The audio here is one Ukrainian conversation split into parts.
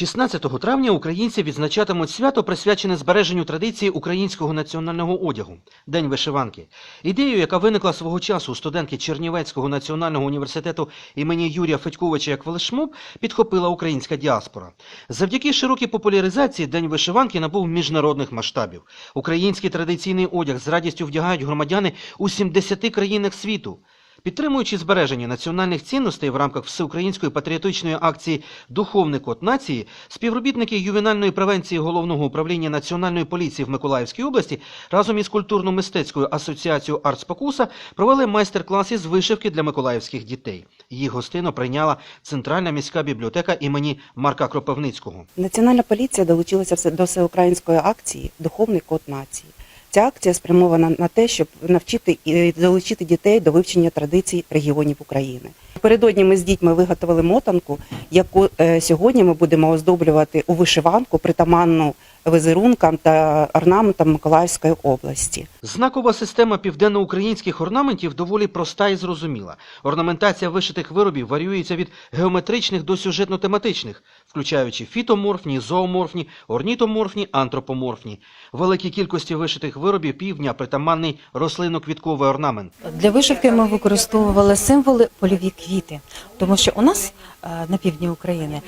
16 травня українці відзначатимуть свято, присвячене збереженню традиції українського національного одягу День вишиванки. Ідею, яка виникла свого часу у студентки Чернівецького національного університету імені Юрія Федьковича як флешмоб, підхопила українська діаспора. Завдяки широкій популяризації День вишиванки набув міжнародних масштабів. Український традиційний одяг з радістю вдягають громадяни у 70 країнах світу. Підтримуючи збереження національних цінностей в рамках всеукраїнської патріотичної акції Духовний код нації, співробітники ювенальної превенції головного управління національної поліції в Миколаївській області разом із культурно-мистецькою асоціацією «Артспокуса» провели майстер-клас із вишивки для миколаївських дітей. Їх гостину прийняла Центральна міська бібліотека імені Марка Кропивницького. Національна поліція долучилася до всеукраїнської акції Духовний код нації. Ця акція спрямована на те, щоб навчити і залучити дітей до вивчення традицій регіонів України. Передодні ми з дітьми виготовили мотанку, яку е, сьогодні ми будемо оздоблювати у вишиванку притаманну візерункам та орнаментам Миколаївської області. Знакова система південноукраїнських орнаментів доволі проста і зрозуміла. Орнаментація вишитих виробів варіюється від геометричних до сюжетно-тематичних, включаючи фітоморфні, зооморфні, орнітоморфні, антропоморфні. Великій кількості вишитих виробів півдня притаманний рослинно-квітковий орнамент. Для вишивки ми використовували символи польові квіти, тому що у нас е, на півдні України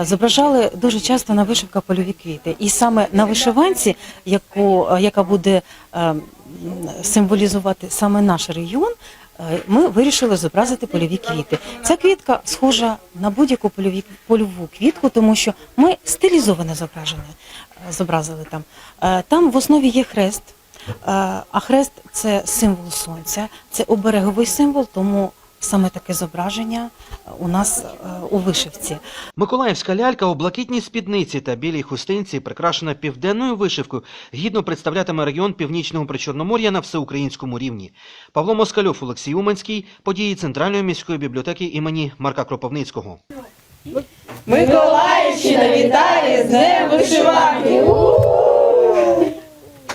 е, зображали дуже часто на вишивках польові квіти. І саме на вишиванці, яку, е, яка буде е, символізувати саме наш регіон, е, ми вирішили зобразити польові квіти. Ця квітка схожа на будь-яку польову квітку, тому що ми стилізоване зображення зобразили там. Там в основі є хрест. А хрест це символ сонця, це обереговий символ, тому саме таке зображення е, у нас е, у вишивці. Миколаївська лялька у блакитній спідниці та білій хустинці, прикрашена південною вишивкою, гідно представлятиме регіон Північного Причорномор'я на всеукраїнському рівні. Павло Москальов, Олексій Уманський, події Центральної міської бібліотеки імені Марка Кропивницького. Миколаївщина вітає з Днем вишиванки!